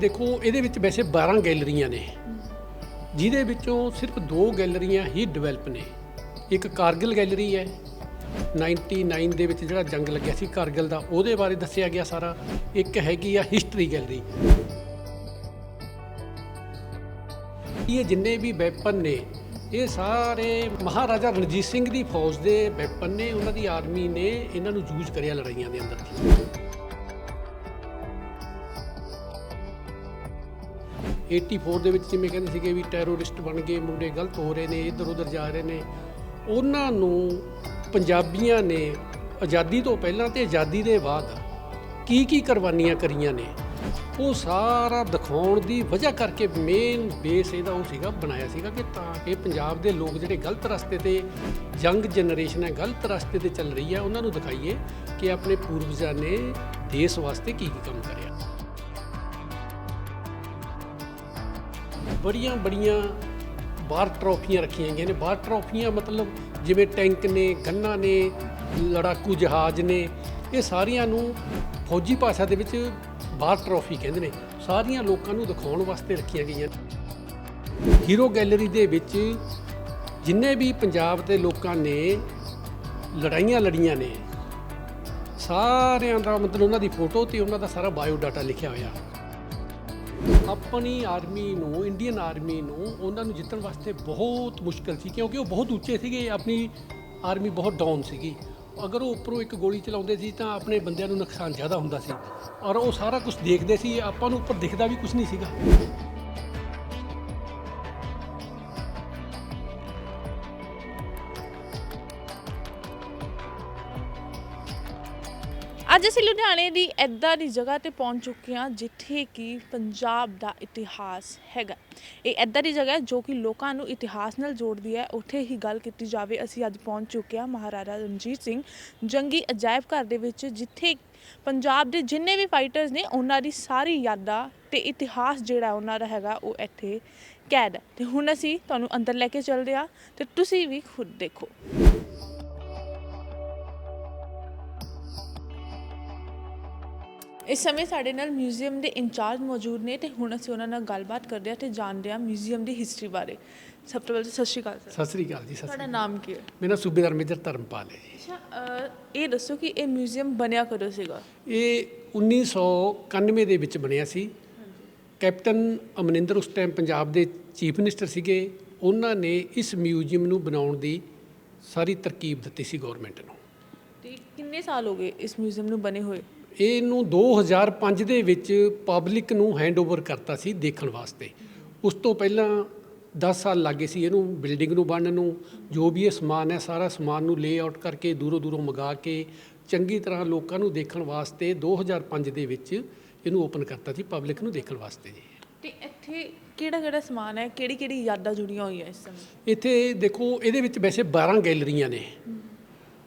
ਦੇਖੋ, ਇਹਦੇ ਵਿੱਚ ਵੈਸੇ 12 ਗੈਲਰੀਆਂ ਨੇ। ਜਿਹਦੇ ਵਿੱਚੋਂ ਸਿਰਫ ਦੋ ਗੈਲਰੀਆਂ ਹੀ ਡਿਵੈਲਪ ਨੇ। ਇੱਕ ਕਾਰਗਿਲ ਗੈਲਰੀ ਹੈ। 99 ਦੇ ਵਿੱਚ ਜਿਹੜਾ ਜੰਗ ਲੱਗਿਆ ਸੀ ਕਾਰਗਿਲ ਦਾ, ਉਹਦੇ ਬਾਰੇ ਦੱਸਿਆ ਗਿਆ ਸਾਰਾ। ਇੱਕ ਹੈਗੀ ਆ ਹਿਸਟਰੀ ਗੈਲਰੀ ਇਹ ਜਿੰਨੇ ਵੀ ਵੈਪਨ ਨੇ, ਇਹ ਸਾਰੇ ਮਹਾਰਾਜਾ ਰਣਜੀਤ ਸਿੰਘ ਦੀ ਫੌਜ ਦੇ ਵੈਪਨ ਨੇ। ਉਹਨਾਂ ਦੀ ਆਰਮੀ ਨੇ ਇਹਨਾਂ ਨੂੰ ਯੂਜ਼ ਕਰਿਆ ਲੜਾਈਆਂ ਦੇ ਅੰਦਰ। 84 ਦੇ ਵਿੱਚ ਜਿਵੇਂ ਕਹਿੰਦੇ ਸੀਗੇ ਵੀ ਟੈਰੋਰਿਸਟ ਬਣ ਗਏ ਮੁੰਡੇ ਗਲਤ ਹੋ ਰਹੇ ਨੇ, ਇੱਧਰ ਉੱਧਰ ਜਾ ਰਹੇ ਨੇ। ਉਹਨਾਂ ਨੂੰ ਪੰਜਾਬੀਆਂ ਨੇ ਆਜ਼ਾਦੀ ਤੋਂ ਪਹਿਲਾਂ ਤੇ ਆਜ਼ਾਦੀ ਦੇ ਬਾਅਦ ਕੀ ਕੀ ਕੁਰਬਾਨੀਆਂ ਕਰੀਆਂ ਨੇ, ਉਹ ਸਾਰਾ ਦਿਖਾਉਣ ਦੀ ਵਜ੍ਹਾ ਕਰਕੇ ਮੇਨ ਬੇਸ ਇਹਦਾ ਉਹ ਸੀਗਾ, ਬਣਾਇਆ ਸੀਗਾ ਕਿ ਤਾਂ ਕਿ ਪੰਜਾਬ ਦੇ ਲੋਕ ਜਿਹੜੇ ਗਲਤ ਰਸਤੇ ਤੇ ਯੰਗ ਜਨਰੇਸ਼ਨ ਹੈ, ਗਲਤ ਰਸਤੇ ਤੇ ਚੱਲ ਰਹੀ ਹੈ, ਉਹਨਾਂ ਨੂੰ ਦਿਖਾਈਏ ਕਿ ਆਪਣੇ ਪੂਰਵਜਾਂ ਨੇ ਦੇਸ਼ ਵਾਸਤੇ ਕੀ ਕੀ ਕੰਮ ਕਰਿਆ। ਬੜੀਆਂ ਬੜੀਆਂ ਬਾਹਰ ਟਰੋਫੀਆਂ ਰੱਖੀਆਂ ਗਈਆਂ ਨੇ। ਬਾਹਰ ਟਰੋਫੀਆਂ ਮਤਲਬ ਜਿਵੇਂ ਟੈਂਕ ਨੇ, ਗੰਨਾ ਨੇ, ਲੜਾਕੂ ਜਹਾਜ਼ ਨੇ, ਇਹ ਸਾਰੀਆਂ ਨੂੰ ਫੌਜੀ ਭਾਸ਼ਾ ਦੇ ਵਿੱਚ ਬਾਹਰ ਟਰੋਫੀ ਕਹਿੰਦੇ ਨੇ। ਸਾਰੀਆਂ ਲੋਕਾਂ ਨੂੰ ਦਿਖਾਉਣ ਵਾਸਤੇ ਰੱਖੀਆਂ ਗਈਆਂ। ਹੀਰੋ ਗੈਲਰੀ ਦੇ ਵਿੱਚ ਜਿੰਨੇ ਵੀ ਪੰਜਾਬ ਦੇ ਲੋਕਾਂ ਨੇ ਲੜਾਈਆਂ ਲੜੀਆਂ ਨੇ, ਸਾਰਿਆਂ ਦਾ ਮਤਲਬ ਉਹਨਾਂ ਦੀ ਫੋਟੋ ਤੇ ਉਹਨਾਂ ਦਾ ਸਾਰਾ ਬਾਇਓ ਡਾਟਾ ਲਿਖਿਆ ਹੋਇਆ। ਆਪਣੀ ਆਰਮੀ ਨੂੰ, ਇੰਡੀਅਨ ਆਰਮੀ ਨੂੰ, ਉਹਨਾਂ ਨੂੰ ਜਿੱਤਣ ਵਾਸਤੇ ਬਹੁਤ ਮੁਸ਼ਕਲ ਸੀ, ਕਿਉਂਕਿ ਉਹ ਬਹੁਤ ਉੱਚੇ ਸੀਗੇ, ਆਪਣੀ ਆਰਮੀ ਬਹੁਤ ਡਾਊਨ ਸੀਗੀ। ਅਗਰ ਉਹ ਉੱਪਰੋਂ ਇੱਕ ਗੋਲੀ ਚਲਾਉਂਦੇ ਸੀ, ਤਾਂ ਆਪਣੇ ਬੰਦਿਆਂ ਨੂੰ ਨੁਕਸਾਨ ਜ਼ਿਆਦਾ ਹੁੰਦਾ ਸੀ। ਔਰ ਉਹ ਸਾਰਾ ਕੁਝ ਦੇਖਦੇ ਸੀ, ਆਪਾਂ ਨੂੰ ਉੱਪਰ ਦਿਖਦਾ ਵੀ ਕੁਝ ਨਹੀਂ ਸੀਗਾ। ਅਸੀਂ ਲੁਧਿਆਣੇ ਦੀ ਐਦਾਂ ਦੀ ਜਗ੍ਹਾ ਤੇ ਪਹੁੰਚ ਚੁੱਕੇ ਹਾਂ ਜਿੱਥੇ ਕਿ ਪੰਜਾਬ ਦਾ ਇਤਿਹਾਸ ਹੈਗਾ। ਇਹ ਐਦਾਂ ਦੀ ਜਗ੍ਹਾ ਹੈ ਜੋ ਕਿ ਲੋਕਾਂ ਨੂੰ ਇਤਿਹਾਸ ਨਾਲ ਜੋੜਦੀ ਹੈ। ਉੱਥੇ ਹੀ ਗੱਲ ਕੀਤੀ ਜਾਵੇ, ਅਸੀਂ ਅੱਜ ਪਹੁੰਚ ਚੁੱਕੇ ਹਾਂ ਮਹਾਰਾਜਾ ਰਣਜੀਤ ਸਿੰਘ ਜੰਗੀ ਅਜਾਇਬ ਘਰ ਦੇ ਵਿੱਚ, ਜਿੱਥੇ ਪੰਜਾਬ ਦੇ ਜਿੰਨੇ ਵੀ ਫਾਈਟਰਸ ਨੇ, ਉਹਨਾਂ ਦੀ ਸਾਰੀ ਯਾਦਾਂ ਤੇ ਇਤਿਹਾਸ ਜਿਹੜਾ ਉਹਨਾਂ ਦਾ ਹੈਗਾ, ਉਹ ਇੱਥੇ ਕੈਦ ਹੈ। ਤੇ ਹੁਣ ਅਸੀਂ ਤੁਹਾਨੂੰ ਅੰਦਰ ਲੈ ਕੇ ਚੱਲਦੇ ਹਾਂ ਤੇ ਤੁਸੀਂ ਵੀ ਖੁਦ ਦੇਖੋ। ਇਸ ਸਮੇਂ ਸਾਡੇ ਨਾਲ ਮਿਊਜ਼ੀਅਮ ਦੇ ਇੰਚਾਰਜ ਮੌਜੂਦ ਨੇ ਤੇ ਹੁਣ ਅਸੀਂ ਉਹਨਾਂ ਨਾਲ ਗੱਲਬਾਤ ਕਰਦੇ ਹਾਂ ਤੇ ਜਾਣਦੇ ਹਾਂ ਮਿਊਜ਼ੀਅਮ ਦੀ ਹਿਸਟਰੀ ਬਾਰੇ। ਸਭ ਤੋਂ ਪਹਿਲਾਂ ਸਤਿ ਸ਼੍ਰੀ ਅਕਾਲ ਸਰ। ਸਤਿ ਸ੍ਰੀ ਅਕਾਲ ਜੀ ਸਤਿ ਤੁਹਾਡਾ ਸ੍ਰੀ ਅਕਾਲ। ਨਾਮ ਕੀ ਹੈ? ਮੇਰਾ ਸੂਬੇਦਾਰ ਮੇਜਰ ਧਰਮਪਾਲ ਹੈ ਜੀ। ਅੱਛਾ ਇਹ ਦੱਸੋ ਕਿ ਇਹ ਮਿਊਜ਼ੀਅਮ ਬਣਿਆ ਕਦੋਂ ਸੀਗਾ? ਇਹ 1991 ਦੇ ਵਿੱਚ ਬਣਿਆ ਸੀ। ਕੈਪਟਨ ਅਮਰਿੰਦਰ ਉਸ ਟਾਈਮ ਪੰਜਾਬ ਦੇ ਚੀਫ ਮਿਨਿਸਟਰ ਸੀਗੇ। ਉਹਨਾਂ ਨੇ ਇਸ ਮਿਊਜ਼ੀਅਮ ਨੂੰ ਬਣਾਉਣ ਦੀ ਸਾਰੀ ਤਰਕੀਬ ਦਿੱਤੀ ਸੀ ਗਵਰਨਮੈਂਟ ਨੂੰ। ਤੇ ਕਿੰਨੇ ਸਾਲ ਹੋ ਗਏ ਇਸ ਮਿਊਜ਼ੀਅਮ ਨੂੰ ਬਣੇ ਹੋਏ? ਇਹਨੂੰ 2005 ਦੇ ਵਿੱਚ ਪਬਲਿਕ ਨੂੰ ਹੈਂਡਓਵਰ ਕਰਤਾ ਸੀ ਦੇਖਣ ਵਾਸਤੇ। ਉਸ ਤੋਂ ਪਹਿਲਾਂ 10 ਸਾਲ ਲੱਗੇ ਸੀ ਇਹਨੂੰ ਬਿਲਡਿੰਗ ਨੂੰ ਬਣਨ ਨੂੰ। ਜੋ ਵੀ ਇਹ ਸਮਾਨ ਹੈ ਸਾਰਾ ਸਮਾਨ ਨੂੰ ਲੇਆਊਟ ਕਰਕੇ ਦੂਰੋਂ ਦੂਰੋਂ ਮੰਗਾ ਕੇ ਚੰਗੀ ਤਰ੍ਹਾਂ ਲੋਕਾਂ ਨੂੰ ਦੇਖਣ ਵਾਸਤੇ 2005 ਦੇ ਵਿੱਚ ਇਹਨੂੰ ਓਪਨ ਕਰਤਾ ਸੀ ਪਬਲਿਕ ਨੂੰ ਦੇਖਣ ਵਾਸਤੇ ਜੀ। ਤੇ ਇੱਥੇ ਕਿਹੜਾ ਕਿਹੜਾ ਸਮਾਨ ਹੈ? ਕਿਹੜੀ ਕਿਹੜੀ ਯਾਦਾਂ ਜੁੜੀਆਂ ਹੋਈਆਂ ਇਸ ਸਮੇਂ? ਇੱਥੇ ਦੇਖੋ ਇਹਦੇ ਵਿੱਚ ਵੈਸੇ 12 ਗੈਲਰੀਆਂ ਨੇ।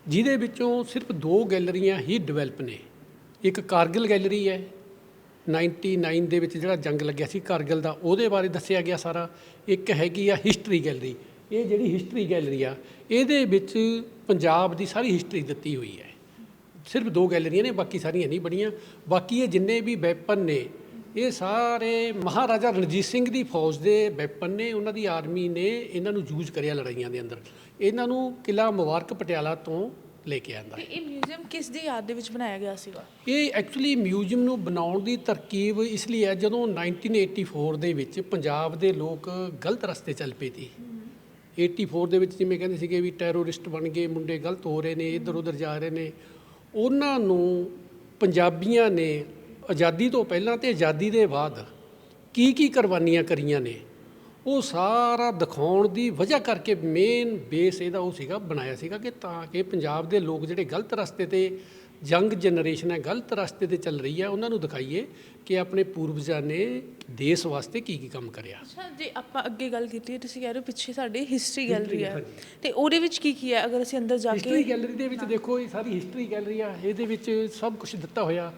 ਜਿਹਦੇ ਵਿੱਚੋਂ ਸਿਰਫ ਦੋ ਗੈਲਰੀਆਂ ਹੀ ਡਿਵੈਲਪ ਨੇ। ਇੱਕ ਕਾਰਗਿਲ ਗੈਲਰੀ ਹੈ। 99 ਦੇ ਵਿੱਚ ਜਿਹੜਾ ਜੰਗ ਲੱਗਿਆ ਸੀ ਕਾਰਗਿਲ ਦਾ, ਉਹਦੇ ਬਾਰੇ ਦੱਸਿਆ ਗਿਆ ਸਾਰਾ। ਇੱਕ ਹੈਗੀ ਆ ਹਿਸਟਰੀ ਗੈਲਰੀ ਇਹ ਜਿਹੜੀ ਹਿਸਟਰੀ ਗੈਲਰੀ ਆ, ਇਹਦੇ ਵਿੱਚ ਪੰਜਾਬ ਦੀ ਸਾਰੀ ਹਿਸਟਰੀ ਦਿੱਤੀ ਹੋਈ ਹੈ। ਸਿਰਫ ਦੋ ਗੈਲਰੀਆਂ ਨੇ, ਬਾਕੀ ਸਾਰੀਆਂ ਨਹੀਂ ਬਣੀਆਂ। ਬਾਕੀ ਇਹ ਜਿੰਨੇ ਵੀ ਵੈਪਨ ਨੇ, ਇਹ ਸਾਰੇ ਮਹਾਰਾਜਾ ਰਣਜੀਤ ਸਿੰਘ ਦੀ ਫੌਜ ਦੇ ਵੈਪਨ ਨੇ, ਉਹਨਾਂ ਦੀ ਆਰਮੀ ਨੇ ਇਹਨਾਂ ਨੂੰ ਯੂਜ਼ ਕਰਿਆ ਲੜਾਈਆਂ ਦੇ ਅੰਦਰ। ਇਹਨਾਂ ਨੂੰ ਕਿਲਾ ਮੁਬਾਰਕ ਪਟਿਆਲਾ ਤੋਂ ਲੈ ਕੇ ਆਂਦਾ ਤੇ ਇਹ ਮਿਊਜ਼ੀਅਮ ਕਿਸ ਦੀ ਯਾਦ ਦੇ ਵਿੱਚ ਬਣਾਇਆ ਗਿਆ ਸੀਗਾ? ਇਹ ਐਕਚੁਅਲੀ ਮਿਊਜ਼ੀਅਮ ਨੂੰ ਬਣਾਉਣ ਦੀ ਤਰਕੀਬ ਇਸ ਲਈ ਹੈ ਜਦੋਂ 1984 ਦੇ ਵਿੱਚ ਪੰਜਾਬ ਦੇ ਲੋਕ ਗਲਤ ਰਸਤੇ ਚੱਲ ਪਏ ਸੀ। 84 ਦੇ ਵਿੱਚ ਜਿਵੇਂ ਕਹਿੰਦੇ ਸੀਗੇ ਵੀ ਟੈਰੋਰਿਸਟ ਬਣ ਗਏ ਮੁੰਡੇ ਗਲਤ ਹੋ ਰਹੇ ਨੇ ਇੱਧਰ ਉੱਧਰ ਜਾ ਰਹੇ ਨੇ। ਉਹਨਾਂ ਨੂੰ ਪੰਜਾਬੀਆਂ ਨੇ ਆਜ਼ਾਦੀ ਤੋਂ ਪਹਿਲਾਂ ਤੇ ਆਜ਼ਾਦੀ ਦੇ ਬਾਅਦ ਕੀ ਕੀ ਕੁਰਬਾਨੀਆਂ ਕਰੀਆਂ ਨੇ? ਉਹ ਸਾਰਾ ਦਿਖਾਉਣ ਦੀ ਵਜ੍ਹਾ ਕਰਕੇ ਮੇਨ ਬੇਸ ਇਹਦਾ ਉਹ ਸੀਗਾ ਬਣਾਇਆ ਸੀਗਾ ਕਿ ਤਾਂ ਕਿ ਪੰਜਾਬ ਦੇ ਲੋਕ ਜਿਹੜੇ ਗਲਤ ਰਸਤੇ ਤੇ ਯੰਗ ਜਨਰੇਸ਼ਨ ਹੈ ਗਲਤ ਰਸਤੇ ਤੇ ਚੱਲ ਰਹੀ ਹੈ ਉਹਨਾਂ ਨੂੰ ਦਿਖਾਈਏ ਕਿ ਆਪਣੇ ਪੂਰਵਜਾਂ ਨੇ ਦੇਸ਼ ਵਾਸਤੇ ਕੀ ਕੀ ਕੰਮ ਕਰਿਆ। ਅੱਛਾ ਜੇ ਆਪਾਂ ਅੱਗੇ ਗੱਲ ਕੀਤੀ ਹੈ ਤੁਸੀਂ ਕਹਿ ਰਹੇ ਹੋ ਪਿੱਛੇ ਸਾਡੀ ਹਿਸਟਰੀ ਗੈਲਰੀ ਹੈ। ਤੇ ਉਹਦੇ ਵਿੱਚ ਕੀ ਕੀ ਹੈ? ਅਗਰ ਅਸੀਂ ਅੰਦਰ ਜਾ ਹਿਸਟਰੀ ਕੇ ਗੈਲਰੀ ਦੇ ਵਿੱਚ ਦੇਖੋ ਇਹ ਸਾਰੀ ਹਿਸਟਰੀ ਗੈਲਰੀ ਆ ਇਹਦੇ ਵਿੱਚ ਸਭ ਕੁਝ ਦਿੱਤਾ ਹੋਇਆ।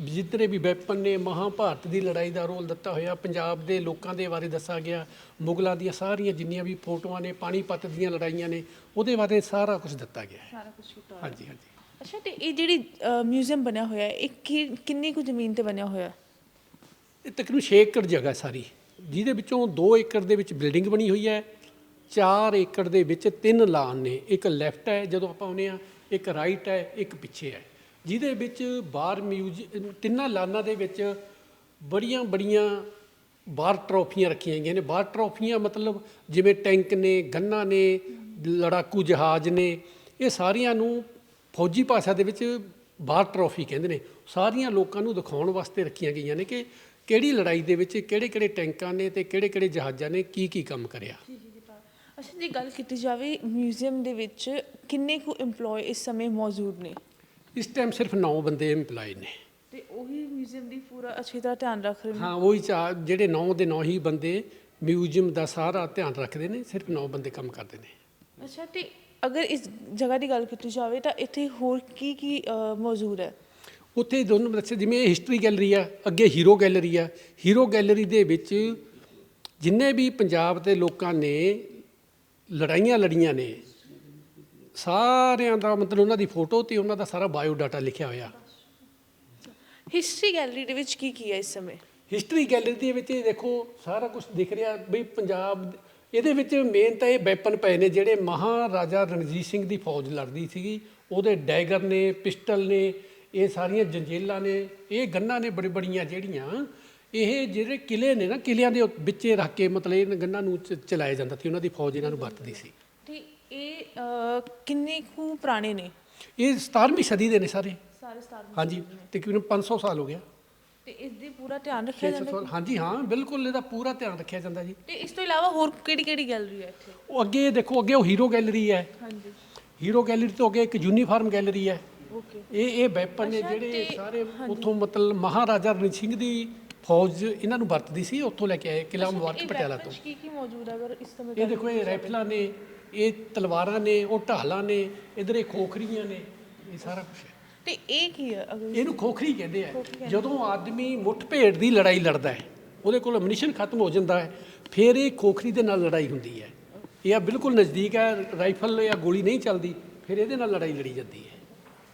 ਜਿਤਨੇ ਵੀ ਵੈਪਨ ਨੇ ਮਹਾਭਾਰਤ ਦੀ ਲੜਾਈ ਦਾ ਰੋਲ ਦਿੱਤਾ ਹੋਇਆ ਪੰਜਾਬ ਦੇ ਲੋਕਾਂ ਦੇ ਬਾਰੇ ਦੱਸਿਆ ਗਿਆ ਮੁਗਲਾਂ ਦੀਆਂ ਸਾਰੀਆਂ ਜਿੰਨੀਆਂ ਵੀ ਫੋਟੋਆਂ ਨੇ ਪਾਣੀਪਤ ਦੀਆਂ ਲੜਾਈਆਂ ਨੇ ਉਹਦੇ ਬਾਰੇ ਸਾਰਾ ਕੁਝ ਦਿੱਤਾ ਗਿਆ ਹੈ। ਸਾਰਾ ਕੁਝ ਹੋਇਆ। ਹਾਂਜੀ ਹਾਂਜੀ। ਅੱਛਾ ਤੇ ਇਹ ਜਿਹੜੀ ਮਿਊਜ਼ੀਅਮ ਬਣਿਆ ਹੋਇਆ ਹੈ ਇਹ ਕਿੰਨੀ ਕੁ ਜ਼ਮੀਨ ਤੇ ਬਣਿਆ ਹੋਇਆ? ਹੈ ਇਹ ਤਕਰੀਬਨ 6 ਏਕੜ ਜਗ੍ਹਾ ਸਾਰੀ। ਜਿਹਦੇ ਵਿੱਚੋਂ 2 ਏਕੜ ਦੇ ਵਿੱਚ ਬਿਲਡਿੰਗ ਬਣੀ ਹੋਈ ਹੈ 4 ਏਕੜ ਦੇ ਵਿੱਚ ਤਿੰਨ ਲਾਨ ਨੇ ਇੱਕ ਲੈਫਟ ਹੈ ਜਦੋਂ ਆਪਾਂ ਆਉਂਦੇ ਆ ਇੱਕ ਰਾਈਟ ਹੈ ਇੱਕ ਪਿੱਛੇ ਹੈ। ਜਿਹਦੇ ਵਿੱਚ ਬਾਰ ਮਿਊਜ਼, ਤਿੰਨਾਂ ਲਾਨਾਂ ਦੇ ਵਿੱਚ ਬੜੀਆਂ ਬੜੀਆਂ ਬਾਰ ਟਰੋਫੀਆਂ ਰੱਖੀਆਂ ਗਈਆਂ ਨੇ। ਬਾਰ ਟਰੋਫੀਆਂ ਮਤਲਬ ਜਿਵੇਂ ਟੈਂਕ ਨੇ, ਗੰਨਾ ਨੇ, ਲੜਾਕੂ ਜਹਾਜ਼ ਨੇ, ਇਹ ਸਾਰੀਆਂ ਨੂੰ ਫੌਜੀ ਭਾਸ਼ਾ ਦੇ ਵਿੱਚ ਬਾਰ ਟਰੋਫੀ ਕਹਿੰਦੇ ਨੇ। ਸਾਰੀਆਂ ਲੋਕਾਂ ਨੂੰ ਦਿਖਾਉਣ ਵਾਸਤੇ ਰੱਖੀਆਂ ਗਈਆਂ ਨੇ ਕਿ ਕਿਹੜੀ ਲੜਾਈ ਦੇ ਵਿੱਚ ਕਿਹੜੇ ਕਿਹੜੇ ਟੈਂਕਾਂ ਨੇ ਤੇ ਕਿਹੜੇ ਕਿਹੜੇ ਜਹਾਜ਼ਾਂ ਨੇ ਕੀ ਕੀ ਕੰਮ ਕਰਿਆ। ਅੱਛਾ, ਜੇ ਗੱਲ ਕੀਤੀ ਜਾਵੇ ਮਿਊਜ਼ੀਅਮ ਦੇ ਵਿੱਚ ਕਿੰਨੇ ਕੁ EMPLOYE ਇਸ ਸਮੇਂ ਮੌਜੂਦ ਨੇ? ਇਸ ਟਾਈਮ ਸਿਰਫ 9 ਬੰਦੇ EMPLOYE ਨੇ। ਤੇ ਉਹੀ ਮਿਊਜ਼ੀਅਮ ਦੀ ਪੂਰਾ ਅੱਛੀ ਤਰ੍ਹਾਂ ਧਿਆਨ ਰੱਖ ਰਹੇ ਨੇ। ਹਾਂ ਉਹੀ ਚਾ ਜਿਹੜੇ 9 ਦੇ 9 ਹੀ ਬੰਦੇ ਮਿਊਜ਼ੀਅਮ ਦਾ ਸਾਰਾ ਧਿਆਨ ਰੱਖਦੇ ਨੇ ਸਿਰਫ 9 ਬੰਦੇ ਕੰਮ ਕਰਦੇ ਨੇ। ਅੱਛਾ ਤੇ ਅਗਰ ਇਸ ਜਗ੍ਹਾ ਦੀ ਗੱਲ ਕੀਤੀ ਜਾਵੇ ਤਾਂ ਇੱਥੇ ਹੋਰ ਕੀ ਕੀ ਮੌਜੂਦ ਹੈ? ਉੱਥੇ ਦੋਨੋਂ ਬੱਚੇ ਜਿਵੇਂ ਹਿਸਟਰੀ ਗੈਲਰੀ ਆ ਅੱਗੇ ਹੀਰੋ ਗੈਲਰੀ ਆ। ਹੀਰੋ ਗੈਲਰੀ ਦੇ ਵਿੱਚ ਜਿੰਨੇ ਵੀ ਪੰਜਾਬ ਦੇ ਲੋਕਾਂ ਨੇ ਲੜਾਈਆਂ ਲੜੀਆਂ ਨੇ ਸਾਰਿਆਂ ਦਾ ਮਤਲਬ ਉਹਨਾਂ ਦੀ ਫੋਟੋ ਤੇ ਉਹਨਾਂ ਦਾ ਸਾਰਾ ਬਾਇਓ ਡਾਟਾ ਲਿਖਿਆ ਹੋਇਆ। ਹਿਸਟਰੀ ਗੈਲਰੀ ਦੇ ਵਿੱਚ ਕੀ ਕੀ ਹੈ ਇਸ ਸਮੇਂ? ਹਿਸਟਰੀ ਗੈਲਰੀ ਦੇ ਵਿੱਚ ਇਹ ਦੇਖੋ ਸਾਰਾ ਕੁਝ ਦਿਖ ਰਿਹਾ ਬਈ ਪੰਜਾਬ ਇਹਦੇ ਵਿੱਚ ਮੇਨ ਤਾਂ ਇਹ ਵੈਪਨ ਪਏ ਨੇ ਜਿਹੜੇ ਮਹਾਰਾਜਾ ਰਣਜੀਤ ਸਿੰਘ ਦੀ ਫੌਜ ਲੜਦੀ ਸੀਗੀ। ਉਹਦੇ ਡੈਗਰ ਨੇ ਪਿਸਟਲ ਨੇ ਇਹ ਸਾਰੀਆਂ ਜੰਜੇਲਾਂ ਨੇ ਇਹ ਗੰਨਾਂ ਨੇ ਬੜੀ ਬੜੀਆਂ ਜਿਹੜੀਆਂ ਇਹ ਜਿਹੜੇ ਕਿਲੇ ਨੇ ਨਾ ਕਿਲਿਆਂ ਦੇ ਵਿੱਚੇ ਰੱਖ ਕੇ ਮਤਲਬ ਇਹ ਗੰਨਾਂ ਨੂੰ ਚਲਾਇਆ ਜਾਂਦਾ ਸੀ ਉਹਨਾਂ ਦੀ ਫੌਜ ਇਹਨਾਂ ਨੂੰ ਵਰਤਦੀ ਸੀ। ਇਹ ਕਿੰਨੇ ਕੁ ਪੁਰਾਣੇ ਨੇ? ਇਹ 17ਵੀਂ ਸਦੀ ਦੇ ਨੇ ਸਾਰੇ। ਸਾਰੇ ਸਟਾਰ ਹਾਂਜੀ ਤਕਰੀਬਨ 500 ਸਾਲ ਹੋ ਗਿਆ। ਤੇ ਇਸ ਦੀ ਪੂਰਾ ਧਿਆਨ ਰੱਖਿਆ 600 ਜਾਂਦਾ ਸਾਲ ਹਾਂਜੀ ਹਾਂ ਬਿਲਕੁਲ ਇਹਦਾ ਪੂਰਾ ਧਿਆਨ ਰੱਖਿਆ ਜਾਂਦਾ ਜੀ। ਤੇ ਇਸ ਤੋਂ ਇਲਾਵਾ ਹੋਰ ਕਿਹੜੀ ਕਿਹੜੀ ਗੈਲਰੀ ਹੈ ਇੱਥੇ? ਉਹ ਅੱਗੇ ਦੇਖੋ ਅੱਗੇ ਉਹ ਹੀਰੋ ਗੈਲਰੀ ਹੈ। ਹਾਂਜੀ। ਹੀਰੋ ਗੈਲਰੀ ਤੋਂ ਅੱਗੇ ਇੱਕ ਯੂਨੀਫਾਰਮ ਗੈਲਰੀ ਹੈ। ਓਕੇ। ਇਹ ਇਹ ਵੈਪਨ ਨੇ ਜਿਹੜੇ ਸਾਰੇ ਉੱਥੋਂ ਮਤਲਬ ਮਹਾਰਾਜਾ ਰਣਜੀਤ ਸਿੰਘ ਦੀ ਫੌਜ ਇਹਨਾਂ ਨੂੰ ਵਰਤਦੀ ਸੀ ਉੱਥੋਂ ਲੈ ਕੇ ਆਏ ਕਿਲਾ ਮੁਬਾਰਕ ਪਟਿਆਲਾ ਤੋਂ। ਕੀ ਕੀ ਮੌਜੂਦ ਹੈ? ਅਗਰ ਇਸ ਸਮੇਂ ਇਹ ਦੇਖੋ ਇਹ ਰਾਈਫਲਾਂ ਨੇ ਇਹ ਤਲਵਾਰਾਂ ਨੇ ਉਹ ਢਾਲਾਂ ਨੇ ਇਧਰ ਇਹ ਖੋਖਰੀਆਂ ਨੇ ਇਹ ਸਾਰਾ ਕੁਝ ਹੈ। ਤੇ ਇਹ ਕੀ ਹੈ? ਅਗਰ ਇਹਨੂੰ ਖੋਖਰੀ ਕਹਿੰਦੇ ਆ। ਜਦੋਂ ਆਦਮੀ ਮੁੱਠਭੇੜ ਦੀ ਲੜਾਈ ਲੜਦਾ ਹੈ ਉਹਦੇ ਕੋਲ ਅਮਨੀਸ਼ਨ ਖਤਮ ਹੋ ਜਾਂਦਾ ਹੈ ਫਿਰ ਇਹ ਖੋਖਰੀ ਦੇ ਨਾਲ ਲੜਾਈ ਹੁੰਦੀ ਹੈ। ਇਹ ਬਿਲਕੁਲ ਨਜ਼ਦੀਕ ਹੈ ਰਾਈਫਲ ਜਾਂ ਗੋਲੀ ਨਹੀਂ ਚੱਲਦੀ ਫਿਰ ਇਹਦੇ ਨਾਲ ਲੜਾਈ ਲੜੀ ਜਾਂਦੀ ਹੈ।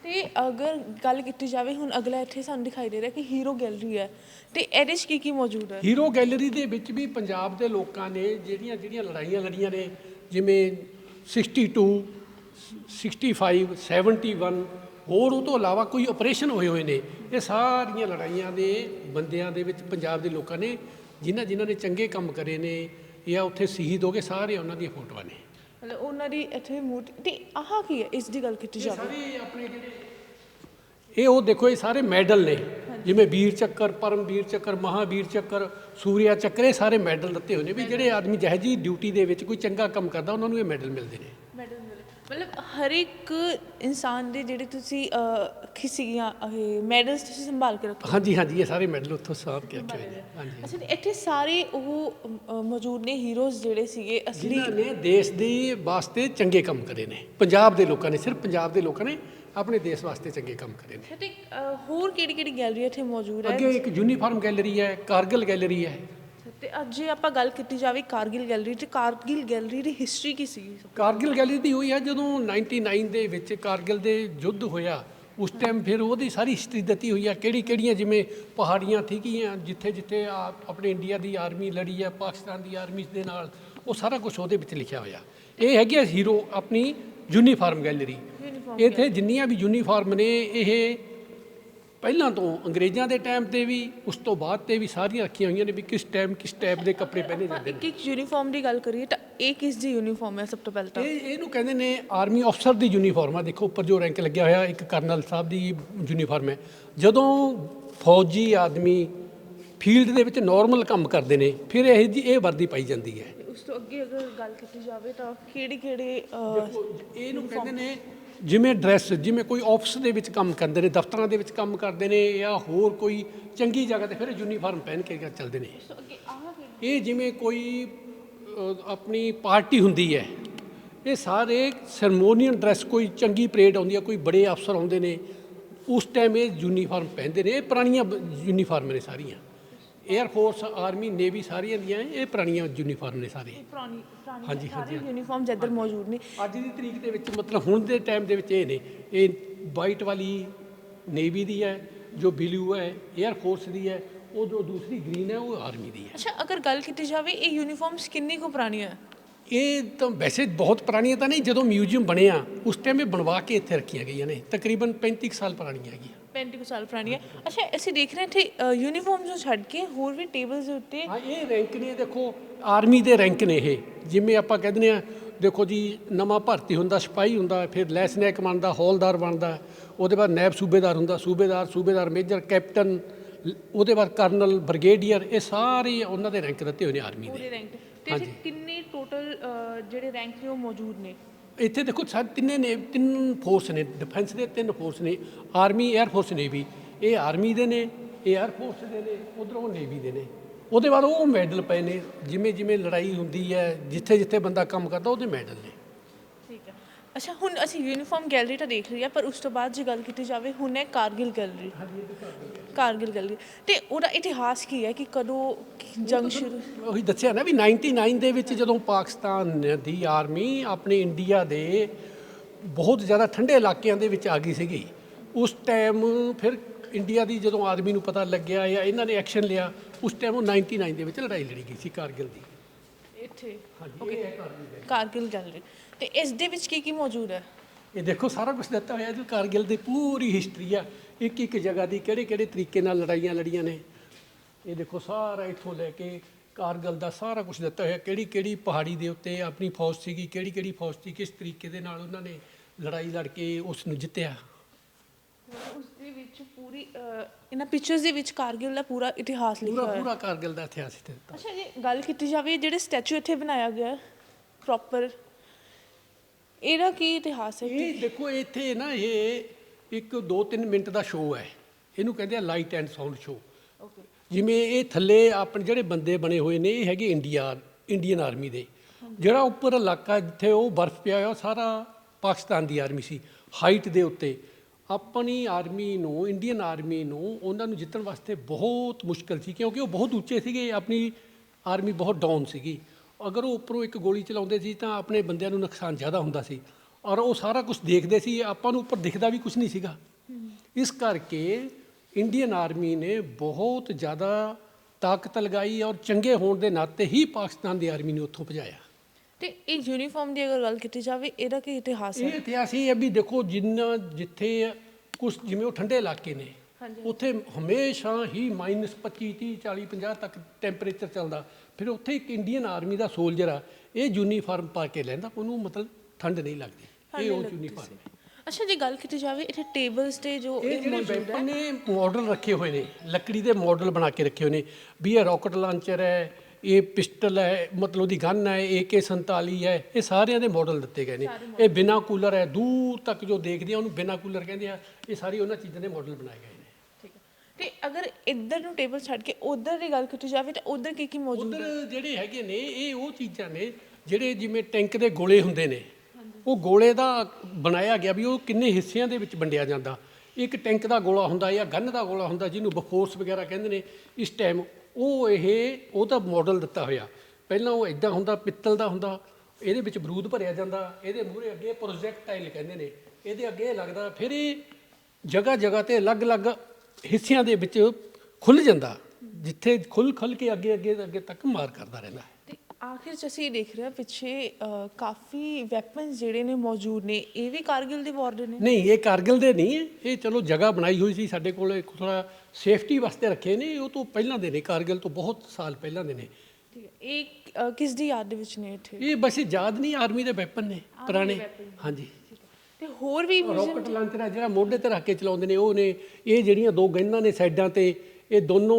ਤੇ ਅਗਰ ਗੱਲ ਕੀਤੀ ਜਾਵੇ, ਹੁਣ ਅਗਲਾ ਇੱਥੇ ਸਾਨੂੰ ਦਿਖਾਈ ਦੇ ਰਿਹਾ ਕਿ ਹੀਰੋ ਗੈਲਰੀ ਹੈ। ਤੇ ਇਹਦੇ 'ਚ ਕੀ ਕੀ ਮੌਜੂਦ ਹੈ? ਹੀਰੋ ਗੈਲਰੀ ਦੇ ਵਿੱਚ ਵੀ ਪੰਜਾਬ ਦੇ ਲੋਕਾਂ ਨੇ ਜਿਹੜੀਆਂ ਜਿਹੜੀਆਂ ਲੜਾਈਆਂ ਲੜੀਆਂ ਨੇ, ਜਿਵੇਂ 62 65 71 ਹੋਰ ਉਹ ਤੋਂ ਇਲਾਵਾ ਕੋਈ ਆਪਰੇਸ਼ਨ ਹੋਏ ਹੋਏ ਨੇ, ਇਹ ਸਾਰੀਆਂ ਲੜਾਈਆਂ ਦੇ ਬੰਦਿਆਂ ਦੇ ਵਿੱਚ ਪੰਜਾਬ ਦੇ ਲੋਕਾਂ ਨੇ, ਜਿਨ੍ਹਾਂ ਜਿਨ੍ਹਾਂ ਨੇ ਚੰਗੇ ਕੰਮ ਕਰੇ ਨੇ, ਜਾਂ ਉੱਥੇ ਸ਼ਹੀਦ ਹੋ ਗਏ, ਸਾਰੇ ਉਹਨਾਂ ਦੀਆਂ ਫੋਟੋਆਂ ਨੇ। ਮਤਲਬ ਉਹਨਾਂ ਦੀ ਇੱਥੇ ਮੂਰਤੀ ਤੇ ਆਹ ਕੀ ਹੈ ਇਸ ਦੀ ਗੱਲ ਕੀਤੀ ਇਹ ਜਾਵੇ? ਸਾਰੇ ਆਪਣੇ ਜਿਹੜੇ ਇਹ ਉਹ ਦੇਖੋ ਇਹ ਸਾਰੇ ਮੈਡਲ ਨੇ। ਜਿਵੇਂ ਵੀਰ ਚੱਕਰ ਪਰਮਵੀਰ ਚੱਕਰ ਮਹਾਵੀਰ ਚੱਕਰ ਸੂਰਿਆ ਚੱਕਰ ਇਹ ਸਾਰੇ ਮੈਡਲ ਦਿੱਤੇ ਹੋਏ ਨੇ ਵੀ ਜਿਹੜੇ ਆਦਮੀ ਜਿਹੋ ਡਿਊਟੀ ਦੇ ਵਿੱਚ ਕੋਈ ਚੰਗਾ ਕੰਮ ਕਰਦਾ ਉਹਨਾਂ ਨੂੰ ਇਹ ਮੈਡਲ ਮਿਲਦੇ ਨੇ। ਮੈਡਲ ਮਤਲਬ ਹਰ ਇੱਕ ਇਨਸਾਨ ਦੇ ਜਿਹੜੇ ਤੁਸੀਂ ਖਿਸੀਆਂ ਇਹ ਮੈਡਲਸ ਤੁਸੀਂ ਸੰਭਾਲ ਕੇ ਰੱਖੇ ਹਾਂਜੀ ਹਾਂਜੀ ਇਹ ਸਾਰੇ ਮੈਡਲ ਉੱਥੋਂ ਸਾਫ਼ ਕੇ ਰੱਖੇ ਹੋਏ ਨੇ। ਹਾਂਜੀ ਅੱਛਾ ਤੇ ਇੱਥੇ ਸਾਰੇ ਉਹ ਮੌਜੂਦ ਨੇ ਹੀਰੋਜ਼ ਜਿਹੜੇ ਸੀਗੇ ਅਸਲੀ ਨੇ ਦੇਸ਼ ਦੇ ਵਾਸਤੇ ਚੰਗੇ ਕੰਮ ਕਰੇ ਨੇ। ਪੰਜਾਬ ਦੇ ਲੋਕਾਂ ਨੇ ਸਿਰਫ ਪੰਜਾਬ ਦੇ ਲੋਕਾਂ ਨੇ ਆਪਣੇ ਦੇਸ਼ ਵਾਸਤੇ ਚੰਗੇ ਕੰਮ ਕਰੇ ਨੇ। ਤੇ ਹੋਰ ਕਿਹੜੀ ਕਿਹੜੀ ਗੈਲਰੀ ਇੱਥੇ ਮੌਜੂਦ ਹੈ? ਅੱਗੇ ਇੱਕ ਯੂਨੀਫਾਰਮ ਗੈਲਰੀ ਹੈ ਕਾਰਗਿਲ ਗੈਲਰੀ ਹੈ। ਤੇ ਅੱਜ ਜੇ ਆਪਾਂ ਗੱਲ ਕੀਤੀ ਜਾਵੇ ਕਾਰਗਿਲ ਗੈਲਰੀ ਤੇ ਕਾਰਗਿਲ ਗੈਲਰੀ ਦੀ ਹਿਸਟਰੀ ਕੀ ਸੀਗੀ ਕਾਰਗਿਲ ਗੈਲਰੀ ਦੀ ਹੋਈ ਆ ਜਦੋਂ 99 ਦੇ ਵਿੱਚ ਕਾਰਗਿਲ ਦੇ ਯੁੱਧ ਹੋਇਆ ਉਸ ਟਾਈਮ ਫਿਰ ਉਹਦੀ ਸਾਰੀ ਹਿਸਟਰੀ ਦਿੱਤੀ ਹੋਈ ਆ ਕਿਹੜੀ ਕਿਹੜੀਆਂ ਜਿਵੇਂ ਪਹਾੜੀਆਂ ਠੀਕੀਆਂ ਜਿੱਥੇ ਜਿੱਥੇ ਆ- ਆਪਣੇ ਇੰਡੀਆ ਦੀ ਆਰਮੀ ਲੜੀ ਆ ਪਾਕਿਸਤਾਨ ਦੀ ਆਰਮੀ ਦੇ ਨਾਲ ਉਹ ਸਾਰਾ ਕੁਝ ਉਹਦੇ ਵਿੱਚ ਲਿਖਿਆ ਹੋਇਆ। ਇਹ ਹੈਗੀ ਆ ਹੀਰੋ ਆਪਣੀ ਯੂਨੀਫਾਰਮ ਗੈਲਰੀ ਇੱਥੇ ਜਿੰਨੀਆਂ ਵੀ ਯੂਨੀਫਾਰਮ ਨੇ ਇਹ ਪਹਿਲਾਂ ਤੋਂ ਅੰਗਰੇਜ਼ਾਂ ਦੇ ਟਾਈਮ ਤੇ ਵੀ ਉਸ ਤੋਂ ਬਾਅਦ ਤੇ ਵੀ ਸਾਰੀਆਂ ਰੱਖੀਆਂ ਹੋਈਆਂ ਨੇ ਵੀ ਕਿਸ ਟਾਈਮ ਕਿਸ ਟਾਈਪ ਦੇ ਕੱਪੜੇ ਪਹਿਨੇ ਜਾਂਦੇ ਨੇ। ਇੱਕ ਇੱਕ ਯੂਨੀਫਾਰਮ ਦੀ ਗੱਲ ਕਰੀਏ ਤਾਂ ਇਹ ਕਿਸ ਦੀ ਯੂਨੀਫਾਰਮ ਹੈ ਸਭ ਤੋਂ ਪਹਿਲਾਂ ਤਾਂ? ਇਹ ਇਹਨੂੰ ਕਹਿੰਦੇ ਨੇ ਆਰਮੀ ਅਫਸਰ ਦੀ ਯੂਨੀਫਾਰਮ ਆ। ਦੇਖੋ ਉੱਪਰ ਜੋ ਰੈਂਕ ਲੱਗਿਆ ਹੋਇਆ ਇੱਕ ਕਰਨਲ ਸਾਹਿਬ ਦੀ ਯੂਨੀਫਾਰਮ ਹੈ। ਜਦੋਂ ਫੌਜੀ ਆਦਮੀ ਫੀਲਡ ਦੇ ਵਿੱਚ ਨਾਰਮਲ ਕੰਮ ਕਰਦੇ ਨੇ ਫਿਰ ਇਹ ਜੀ ਇਹ ਵਰਦੀ ਪਾਈ ਜਾਂਦੀ ਹੈ। ਉਸ ਤੋਂ ਅੱਗੇ ਅਗਰ ਗੱਲ ਕੀਤੀ ਜਾਵੇ ਤਾਂ ਕਿਹੜੇ ਕਿਹੜੇ ਇਹਨੂੰ ਕਹਿੰਦੇ ਨੇ ਜਿਵੇਂ ਡਰੈਸ ਜਿਵੇਂ ਕੋਈ ਆਫਿਸ ਦੇ ਵਿੱਚ ਕੰਮ ਕਰਦੇ ਨੇ ਦਫ਼ਤਰਾਂ ਦੇ ਵਿੱਚ ਕੰਮ ਕਰਦੇ ਨੇ ਜਾਂ ਹੋਰ ਕੋਈ ਚੰਗੀ ਜਗ੍ਹਾ ਤੇ ਫਿਰ ਯੂਨੀਫਾਰਮ ਪਹਿਨ ਕੇ ਚੱਲਦੇ ਨੇ। ਇਹ ਜਿਵੇਂ ਕੋਈ ਆਪਣੀ ਪਾਰਟੀ ਹੁੰਦੀ ਹੈ ਇਹ ਸਾਰੇ ਸਰਮੋਨੀਅਲ ਡਰੈਸ ਕੋਈ ਚੰਗੀ ਪਰੇਡ ਆਉਂਦੀ ਹੈ ਕੋਈ ਬੜੇ ਅਫਸਰ ਆਉਂਦੇ ਨੇ ਉਸ ਟਾਈਮ ਇਹ ਯੂਨੀਫਾਰਮ ਪਹਿਨਦੇ ਨੇ ਇਹ ਪੁਰਾਣੀਆਂ ਯੂਨੀਫਾਰਮ ਨੇ ਸਾਰੀਆਂ। 에ਅਰ ਫੋਰਸ ਆਰਮੀ ਨੇਵੀ ਸਾਰੀਆਂ ਦੀਆਂ ਇਹ ਪੁਰਾਣੀਆਂ ਯੂਨੀਫਾਰਮ ਨੇ ਸਾਰੇ। ਪੁਰਾਣੀ ਪੁਰਾਣੀ ਹਾਂਜੀ, ਸਾਰੀ ਯੂਨੀਫਾਰਮ ਜਿੱਧਰ ਮੌਜੂਦ ਨੇ। ਅੱਜ ਦੀ ਤਰੀਕ ਦੇ ਵਿੱਚ ਮਤਲਬ ਹੁਣ ਦੇ ਟਾਈਮ ਦੇ ਵਿੱਚ ਇਹ ਨੇ। ਇਹ ਵਾਈਟ ਵਾਲੀ ਨੇਵੀ ਦੀ ਹੈ ਜੋ ਬਲੂ ਹੈ 에ਅਰ ਫੋਰਸ ਦੀ ਹੈ ਉਹ ਜੋ ਦੂਸਰੀ ਗ੍ਰੀਨ ਹੈ ਉਹ ਆਰਮੀ ਦੀ ਹੈ। ਅੱਛਾ ਅਗਰ ਗੱਲ ਕੀਤੀ ਜਾਵੇ ਇਹ ਯੂਨੀਫਾਰਮਸ ਕਿੰਨੀ ਕੁ ਪੁਰਾਣੀਆਂ? ਹੈ ਇਹ ਤਾਂ ਵੈਸੇ ਬਹੁਤ ਪੁਰਾਣੀਆਂ ਤਾਂ ਨਹੀਂ ਜਦੋਂ ਮਿਊਜ਼ੀਅਮ ਬਣਿਆ ਉਸ ਟਾਈਮ ਇਹ ਬਣਵਾ ਕੇ ਇੱਥੇ ਰੱਖੀਆਂ ਗਈਆਂ ਨੇ। ਤਕਰੀਬਨ 35 ਕੁ ਸਾਲ ਪੁਰਾਣੀਆਂ ਹੈਗੀਆਂ। 35 ਕੁ ਸਾਲ ਪੁਰਾਣੀਆਂ ਅੱਛਾ ਅਸੀਂ ਦੇਖ ਰਹੇ ਹਾਂ ਇੱਥੇ ਯੂਨੀਫਾਰਮਸ ਨੂੰ ਛੱਡ ਕੇ ਹੋਰ ਵੀ ਟੇਬਲਸ ਦੇ ਉੱਤੇ ਹਾਂ ਇਹ ਰੈਂਕ ਨੇ ਦੇਖੋ ਆਰਮੀ ਦੇ ਰੈਂਕ ਨੇ ਇਹ। ਜਿਵੇਂ ਆਪਾਂ ਕਹਿੰਦੇ ਆ ਦੇਖੋ ਜੀ ਨਵਾਂ ਭਰਤੀ ਹੁੰਦਾ ਸਿਪਾਹੀ ਹੁੰਦਾ ਫਿਰ ਲੈਸਨੈਕ ਬਣਦਾ ਹੌਲਦਾਰ ਬਣਦਾ ਉਹਦੇ ਬਾਅਦ ਨੈਬ ਸੂਬੇਦਾਰ ਹੁੰਦਾ ਸੂਬੇਦਾਰ ਸੂਬੇਦਾਰ ਮੇਜਰ ਕੈਪਟਨ ਉਹਦੇ ਬਾਅਦ ਕਰਨਲ ਬ੍ਰਿਗੇਡੀਅਰ ਇਹ ਸਾਰੇ ਉਹਨਾਂ ਦੇ ਰੈਂਕ ਦਿੱਤੇ ਹੋਏ ਨੇ ਆਰਮੀ ਦੇ। ਪੂਰੇ ਰੈਂਕ ਤੇ ਕਿੰਨੇ ਟੋਟਲ ਜਿਹੜੇ ਰੈਂਕ ਨੇ ਉਹ ਮੌਜੂਦ ਨੇ? ਇੱਥੇ ਦੇਖੋ ਸਾਡੇ ਤਿੰਨੇ ਨੇ, ਤਿੰਨ ਫੋਰਸ ਨੇ ਡਿਫੈਂਸ ਦੇ ਤਿੰਨ ਫੋਰਸ ਨੇ ਆਰਮੀ 에ਅਰ ਫੋਰਸ ਨੇਵੀ ਇਹ ਆਰਮੀ ਦੇ ਨੇ, ਇਹ 에ਅਰ ਫੋਰਸ ਦੇ ਨੇ, ਉਧਰੋਂ ਨੇਵੀ ਦੇ ਨੇ। ਉਹਦੇ ਬਾਅਦ ਉਹ ਮੈਡਲ ਪਏ ਨੇ ਜਿਵੇਂ ਜਿਵੇਂ ਲੜਾਈ ਹੁੰਦੀ ਹੈ ਜਿੱਥੇ ਜਿੱਥੇ ਬੰਦਾ ਕੰਮ ਕਰਦਾ, ਉਹਦੇ ਮੈਡਲ ਨੇ। ਅੱਛਾ ਹੁਣ ਅਸੀਂ ਯੂਨੀਫਾਰਮ ਗੈਲਰੀ ਤਾਂ ਦੇਖ ਲਈ ਹੈ ਪਰ ਉਸ ਤੋਂ ਬਾਅਦ ਜੇ ਗੱਲ ਕੀਤੀ ਜਾਵੇ ਹੁਣ ਹੈ ਕਾਰਗਿਲ ਗੈਲਰੀ ਕਾਰਗਿਲ ਗੈਲਰੀ ਤੇ ਉਹਦਾ ਇਤਿਹਾਸ ਕੀ ਹੈ ਕਿ ਕਦੋਂ ਜੰਗ ਸ਼ੁਰੂ ਉਹੀ ਦੱਸਿਆ ਨਾ ਵੀ 99 ਦੇ ਵਿੱਚ ਜਦੋਂ ਪਾਕਿਸਤਾਨ ਦੀ ਆਰਮੀ ਆਪਣੇ ਇੰਡੀਆ ਦੇ ਬਹੁਤ ਜ਼ਿਆਦਾ ਠੰਡੇ ਇਲਾਕਿਆਂ ਦੇ ਵਿੱਚ ਆ ਗਈ ਸੀਗੀ ਉਸ ਟਾਈਮ ਫਿਰ ਇੰਡੀਆ ਦੀ ਜਦੋਂ ਆਰਮੀ ਨੂੰ ਪਤਾ ਲੱਗਿਆ ਜਾਂ ਇਹਨਾਂ ਨੇ ਐਕਸ਼ਨ ਲਿਆ ਉਸ ਟਾਈਮ ਉਹ 99 ਦੇ ਵਿੱਚ ਲੜਾਈ ਲੜੀ ਗਈ ਸੀ ਕਾਰਗਿਲ ਦੀ। ਇੱਥੇ। ਹਾਂਜੀ ਇਹ ਹੈ ਕਾਰਗਿਲ ਕਾਰਗਿਲ ਗੈਲਰੀ ਤੇ ਇਸ ਦੇ ਵਿੱਚ ਕੀ ਕੀ ਮੌਜੂਦ ਹੈ? ਇਹ ਦੇਖੋ ਸਾਰਾ ਕੁਝ ਦਿੱਤਾ ਹੋਇਆ ਜੋ। ਕਾਰਗਿਲ ਦੀ ਪੂਰੀ ਹਿਸਟਰੀ ਆ। ਇੱਕ ਇੱਕ ਜਗ੍ਹਾ ਦੀ ਕਿਹੜੇ ਕਿਹੜੇ ਤਰੀਕੇ ਨਾਲ ਲੜਾਈਆਂ ਲੜੀਆਂ ਨੇ। ਇਹ ਦੇਖੋ ਸਾਰਾ ਇੱਥੋਂ ਲੈ ਕੇ ਕਾਰਗਿਲ ਦਾ ਸਾਰਾ ਕੁਝ ਦਿੱਤਾ ਹੋਇਆ। ਕਿਹੜੀ ਕਿਹੜੀ ਪਹਾੜੀ ਦੇ ਉੱਤੇ ਆਪਣੀ ਫੌਜ ਸੀਗੀ ਕਿਹੜੀ ਕਿਹੜੀ ਫੌਜ ਸੀ ਕਿਸ ਤਰੀਕੇ ਦੇ ਨਾਲ ਉਹਨਾਂ ਨੇ ਲੜਾਈ ਲੜ ਕੇ ਉਸ ਨੂੰ ਜਿੱਤਿਆ। ਉਸ ਦੇ ਵਿੱਚ ਪੂਰੀ ਇਹਨਾਂ ਪਿਕਚਰਸ ਦੇ ਵਿੱਚ ਕਾਰਗਿਲ ਦਾ ਪੂਰਾ ਇਤਿਹਾਸ ਲਿਖਿਆ ਪੂਰਾ ਹੋਇਆ। ਹੈ ਪੂਰਾ ਕਾਰਗਿਲ ਦਾ ਇਤਿਹਾਸ ਇੱਥੇ ਦਿੱਤਾ ਅੱਛਾ ਜੇ ਗੱਲ ਕੀਤੀ ਜਾਵੇ ਜਿਹੜੇ ਸਟੈਚੂ ਇੱਥੇ ਬਣਾਇਆ ਗਿਆ ਹੈ ਪ੍ਰੋਪਰ ਇਹਦਾ ਕੀ ਇਤਿਹਾਸ ਹੈ ਇਹ ਦੇਖੋ ਇੱਥੇ ਨਾ ਇਹ ਇੱਕ 2-3 ਮਿੰਟ ਦਾ ਸ਼ੋਅ ਹੈ। ਇਹਨੂੰ ਕਹਿੰਦੇ ਆ light and sound show okay ਜਿਵੇਂ ਇਹ ਥੱਲੇ ਆਪਣੇ ਜਿਹੜੇ ਬੰਦੇ ਬਣੇ ਹੋਏ ਨੇ ਇਹ ਹੈਗੇ ਇੰਡੀਆ ਇੰਡੀਅਨ ਆਰਮੀ ਦੇ। ਜਿਹੜਾ ਉੱਪਰ ਇਲਾਕਾ ਜਿੱਥੇ ਉਹ ਬਰਫ਼ ਪਿਆ ਹੋਇਆ ਸਾਰਾ ਪਾਕਿਸਤਾਨ ਦੀ ਆਰਮੀ ਸੀ। ਹਾਈਟ ਦੇ ਉੱਤੇ। ਆਪਣੀ ਆਰਮੀ ਨੂੰ ਇੰਡੀਅਨ ਆਰਮੀ ਨੂੰ ਉਹਨਾਂ ਨੂੰ ਜਿੱਤਣ ਵਾਸਤੇ ਬਹੁਤ ਮੁਸ਼ਕਲ ਸੀ ਕਿਉਂਕਿ ਉਹ ਬਹੁਤ ਉੱਚੇ ਸੀਗੇ ਆਪਣੀ ਆਰਮੀ ਬਹੁਤ ਡਾਊਨ ਸੀਗੀ। ਅਗਰ ਉਹ ਉੱਪਰੋਂ ਇੱਕ ਗੋਲੀ ਚਲਾਉਂਦੇ ਸੀ ਤਾਂ ਆਪਣੇ ਬੰਦਿਆਂ ਨੂੰ ਨੁਕਸਾਨ ਜ਼ਿਆਦਾ ਹੁੰਦਾ ਸੀ। ਔਰ ਉਹ ਸਾਰਾ ਕੁਝ ਦੇਖਦੇ ਸੀ ਆਪਾਂ ਨੂੰ ਉੱਪਰ ਦਿਖਦਾ ਵੀ ਕੁਝ ਨਹੀਂ ਸੀਗਾ। ਇਸ ਕਰਕੇ ਇੰਡੀਅਨ ਆਰਮੀ ਨੇ ਬਹੁਤ ਜ਼ਿਆਦਾ ਤਾਕਤ ਲਗਾਈ ਔਰ ਚੰਗੇ ਹੋਣ ਦੇ ਨਾਤੇ ਹੀ ਪਾਕਿਸਤਾਨ ਦੀ ਆਰਮੀ ਨੂੰ ਉੱਥੋਂ ਭਜਾਇਆ। ਤੇ ਇਹ ਯੂਨੀਫਾਰਮ ਦੀ ਅਗਰ ਗੱਲ ਕੀਤੀ ਜਾਵੇ ਇਹਦਾ ਕੀ ਇਤਿਹਾਸ ਹੈ? ਇਹ ਇਤਿਹਾਸ ਹੈ ਵੀ ਦੇਖੋ ਜਿੰਨਾ ਜਿੱਥੇ ਕੁਝ ਜਿਵੇਂ ਉਹ ਠੰਡੇ ਇਲਾਕੇ ਨੇ। ਉੱਥੇ ਹਮੇਸ਼ਾ ਹੀ -25 30 40 50 ਤੱਕ ਟੈਂਪਰੇਚਰ ਚੱਲਦਾ। ਫਿਰ ਉੱਥੇ ਇੱਕ ਇੰਡੀਅਨ ਆਰਮੀ ਦਾ ਸੋਲਜਰ ਆ ਇਹ ਯੂਨੀਫਾਰਮ ਪਾ ਕੇ ਲੈਂਦਾ ਉਹਨੂੰ ਮਤਲਬ ਠੰਡ ਨਹੀਂ ਲੱਗਦੀ। ਇਹ ਉਹ ਯੂਨੀਫਾਰਮ ਹੈ। ਅੱਛਾ ਜੇ ਗੱਲ ਕੀਤੀ ਜਾਵੇ ਇੱਥੇ ਟੇਬਲਸ ਤੇ ਜੋ ਇਹ ਜਿਹੜੇ ਮੌਜੂਦ ਹੈ ਵੈਪਨ ਨੇ ਮਾਡਲ ਰੱਖੇ ਹੋਏ ਨੇ ਲੱਕੜੀ ਦੇ ਮਾਡਲ ਬਣਾ ਕੇ ਰੱਖੇ ਹੋਏ ਨੇ ਵੀ ਇਹ ਰਾਕਟ ਲਾਂਚਰ ਹੈ ਇਹ ਪਿਸਟਲ ਹੈ ਮਤਲਬ ਉਹਦੀ ਗਨ ਹੈ AK47 ਹੈ ਇਹ ਸਾਰਿਆਂ ਦੇ ਮਾਡਲ ਦਿੱਤੇ ਗਏ ਨੇ। ਇਹ ਬਿਨਾ ਕੂਲਰ ਹੈ ਦੂਰ ਤੱਕ ਜੋ ਦੇਖਦੇ ਆ ਉਹਨੂੰ ਬਿਨਾ ਕੂਲਰ ਕਹਿੰਦੇ ਆ ਇਹ ਸਾਰੀ ਉਹਨਾਂ ਚੀਜ਼ਾਂ ਦੇ ਮਾਡਲ ਬਣਾਏ ਗਏ ਨੇ। ਤੇ ਅਗਰ ਇੱਧਰ ਨੂੰ ਟੇਬਲ ਛੱਡ ਕੇ ਉਧਰ ਦੀ ਗੱਲ ਕੀਤੀ ਜਾਵੇ ਤਾਂ ਉਧਰ ਕੀ ਕੀ ਮੌਜੂਦ ਹੈ? ਉਧਰ ਜਿਹੜੇ ਹੈਗੇ ਨੇ ਇਹ ਉਹ ਚੀਜ਼ਾਂ ਨੇ ਜਿਹੜੇ ਜਿਵੇਂ ਟੈਂਕ ਦੇ ਗੋਲੇ ਹੁੰਦੇ ਨੇ ਉਹ ਗੋਲੇ ਦਾ ਬਣਾਇਆ ਗਿਆ ਵੀ ਉਹ ਕਿੰਨੇ ਹਿੱਸਿਆਂ ਦੇ ਵਿੱਚ ਵੰਡਿਆ ਜਾਂਦਾ। ਇੱਕ ਟੈਂਕ ਦਾ ਗੋਲਾ ਹੁੰਦਾ ਜਾਂ ਗਨ ਦਾ ਗੋਲਾ ਹੁੰਦਾ ਜਿਹਨੂੰ ਬਫੋਰਸ ਵਗੈਰਾ ਕਹਿੰਦੇ ਨੇ ਇਸ ਟਾਈਮ ਉਹ ਇਹ ਉਹਦਾ ਮਾਡਲ ਦਿੱਤਾ ਹੋਇਆ। ਪਹਿਲਾਂ ਉਹ ਇਦਾਂ ਹੁੰਦਾ, ਪਿੱਤਲ ਦਾ ਹੁੰਦਾ, ਇਹਦੇ ਵਿੱਚ ਬਰੂਦ ਭਰਿਆ ਜਾਂਦਾ, ਇਹਦੇ ਮੂਹਰੇ ਅੱਗੇ ਪ੍ਰੋਜੈਕਟਾਈਲ ਕਹਿੰਦੇ ਨੇ। ਇਹਦੇ ਅੱਗੇ ਇਹ ਲੱਗਦਾ, ਫਿਰ ਇਹ ਜਗ੍ਹਾ ਜਗ੍ਹਾ ਤੇ ਅਲੱਗ-ਅਲੱਗ ਹਿੱਸਿਆਂ ਦੇ ਵਿੱਚ ਖੁੱਲ ਜਾਂਦਾ, ਜਿੱਥੇ ਖੁੱਲ ਖੁੱਲ ਕੇ ਅੱਗੇ ਅੱਗੇ ਅੱਗੇ ਤੱਕ ਮਾਰ ਕਰਦਾ ਰਹਿੰਦਾ। ਹੈ ਆਖਿਰ ਚ ਅਸੀਂ ਦੇਖ ਰਹੇ ਹਾਂ ਪਿੱਛੇ ਅ, ਕਾਫੀ ਵੈਪਨਸ ਜਿਹੜੇ ਨੇ ਮੌਜੂਦ ਨੇ ਇਹ ਵੀ ਕਾਰਗਿਲ ਦੇ ਵਾਰ ਦੇ ਨੇ? ਨਹੀਂ ਇਹ ਕਾਰਗਿਲ ਦੇ ਨਹੀਂ ਹੈ। ਇਹ ਚਲੋ ਜਗ੍ਹਾ ਬਣਾਈ ਹੋਈ ਸੀ ਸਾਡੇ ਕੋਲ ਥੋੜਾ ਸੇਫਟੀ ਵਾਸਤੇ ਰੱਖੇ ਨੇ ਉਹ ਤੋਂ ਪਹਿਲਾਂ ਦੇ ਨੇ ਕਾਰਗਿਲ ਤੋਂ ਬਹੁਤ ਸਾਲ ਪਹਿਲਾਂ ਦੇ ਨੇ। ਠੀਕ ਹੈ ਇਹ ਅ, ਕਿਸ ਦੀ ਯਾਦ ਦੇ ਵਿੱਚ ਨੇ ਇੱਥੇ? ਇਹ ਬਸ ਯਾਦ ਨਹੀਂ ਆਰਮੀ ਦੇ ਵੈਪਨ ਨੇ ਪੁਰਾਣੇ। ਹਾਂਜੀ। ਤੇ ਹੋਰ ਵੀ ਰਾਕਟ ਲਾਂਚਰ ਹੈ ਜਿਹੜਾ ਮੋਢੇ ਤੇ ਰੱਖ ਕੇ ਚਲਾਉਂਦੇ ਨੇ ਉਹ ਨੇ ਇਹ ਜਿਹੜੀਆਂ ਦੋ ਗੰਨਾਂ ਨੇ ਸਾਈਡਾਂ ਤੇ ਇਹ ਦੋਨੋਂ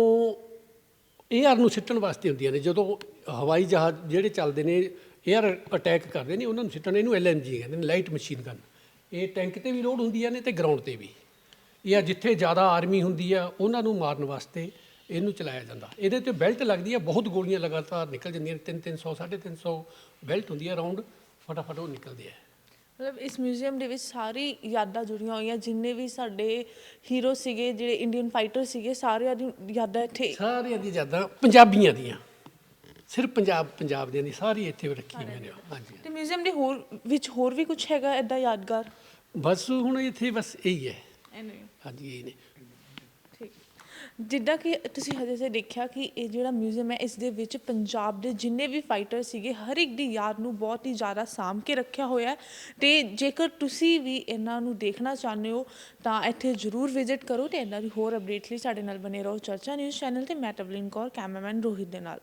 에ਅਰ ਨੂੰ ਸਿੱਟਣ ਵਾਸਤੇ ਹੁੰਦੀਆਂ ਨੇ ਜਦੋਂ ਹਵਾਈ ਜਹਾਜ਼ ਜਿਹੜੇ ਚੱਲਦੇ ਨੇ 에ਅਰ ਅਟੈਕ ਕਰਦੇ ਨੇ ਉਹਨਾਂ ਨੂੰ ਸਿੱਟਣ ਇਹਨੂੰ ਐਲਐਮਜੀ ਕਹਿੰਦੇ ਨੇ ਲਾਈਟ ਮਸ਼ੀਨ ਗਨ ਇਹ ਟੈਂਕ ਤੇ ਵੀ ਲੋਡ ਹੁੰਦੀਆਂ ਨੇ ਤੇ ਗਰਾਊਂਡ ਤੇ ਵੀ। ਇਹ ਆ ਜਿੱਥੇ ਜ਼ਿਆਦਾ ਆਰਮੀ ਹੁੰਦੀ ਆ ਉਹਨਾਂ ਨੂੰ ਮਾਰਨ ਵਾਸਤੇ ਇਹਨੂੰ ਚਲਾਇਆ ਜਾਂਦਾ। ਇਹਦੇ ਤੇ ਬੈਲਟ ਲੱਗਦੀ ਆ ਬਹੁਤ ਗੋਲੀਆਂ ਲਗਾਤਾਰ ਨਿਕਲ ਜਾਂਦੀਆਂ ਨੇ 3 300 350 ਬੈਲਟ ਹੁੰਦੀ ਆ ਰਾਉਂਡ ਫਟਾਫਟ ਉਹ ਨਿਕਲਦੇ ਆ। ਮਤਲਬ ਇਸ ਮਿਊਜ਼ੀਅਮ ਦੇ ਵਿੱਚ ਸਾਰੀ ਯਾਦਾਂ ਜੁੜੀਆਂ ਹੋਈਆਂ ਜਿੰਨੇ ਵੀ ਸਾਡੇ ਹੀਰੋ ਸੀਗੇ ਜਿਹੜੇ ਇੰਡੀਅਨ ਫਾਈਟਰ ਸੀਗੇ ਸਾਰਿਆਂ ਦੀ ਯਾਦਾਂ ਇੱਥੇ ਸਾਰਿਆਂ ਦੀ ਯਾਦਾਂ ਪੰਜਾਬੀਆਂ ਦੀਆਂ। ਸਿਰਫ ਪੰਜਾਬ ਪੰਜਾਬ ਦੀਆਂ ਨਹੀਂ ਸਾਰੀ ਇੱਥੇ ਰੱਖੀਆਂ ਹੋਈਆਂ ਨੇ ਹਾਂਜੀ। ਤੇ ਮਿਊਜ਼ੀਅਮ ਦੇ ਹੋਰ ਵਿੱਚ ਹੋਰ ਵੀ ਕੁਝ ਹੈਗਾ ਐਦਾਂ ਯਾਦਗਾਰ? ਬਸ ਹੁਣ ਇੱਥੇ ਬਸ ਇਹੀ ਹੈ। ਹਾਂਜੀ ਇਹ ਨੇ। ਠੀਕ। ਜਿੱਦਾਂ ਕਿ ਤੁਸੀਂ ਹਜੇ ਸੇ ਦੇਖਿਆ ਕਿ ਇਹ ਜਿਹੜਾ ਮਿਊਜ਼ੀਅਮ ਹੈ ਇਸ ਦੇ ਵਿੱਚ ਪੰਜਾਬ ਦੇ ਜਿੰਨੇ ਵੀ ਫਾਈਟਰ ਸੀਗੇ ਹਰ ਇੱਕ ਦੀ ਯਾਦ ਨੂੰ ਬਹੁਤ ਹੀ ਜ਼ਿਆਦਾ ਸਾਂਭ ਕੇ ਰੱਖਿਆ ਹੋਇਆ ਹੈ। ਤੇ ਜੇਕਰ ਤੁਸੀਂ ਵੀ ਇਹਨਾਂ ਨੂੰ ਦੇਖਣਾ ਚਾਹੁੰਦੇ ਹੋ ਤਾਂ ਇੱਥੇ ਜ਼ਰੂਰ ਵਿਜ਼ਿਟ ਕਰੋ ਤੇ ਇਹਨਾਂ ਦੀ ਹੋਰ ਅਪਡੇਟ ਲਈ ਸਾਡੇ ਨਾਲ ਬਨੇ ਰਹੋ ਚਰਚਾ ਨਿਊਜ਼ ਚੈਨਲ ਤੇ। ਮੈਂ ਤਵਲੀਨ ਕੌਰ ਕੈਮਰਾਮੈਨ ਰੋਹਿਤ ਦੇ ਨਾਲ।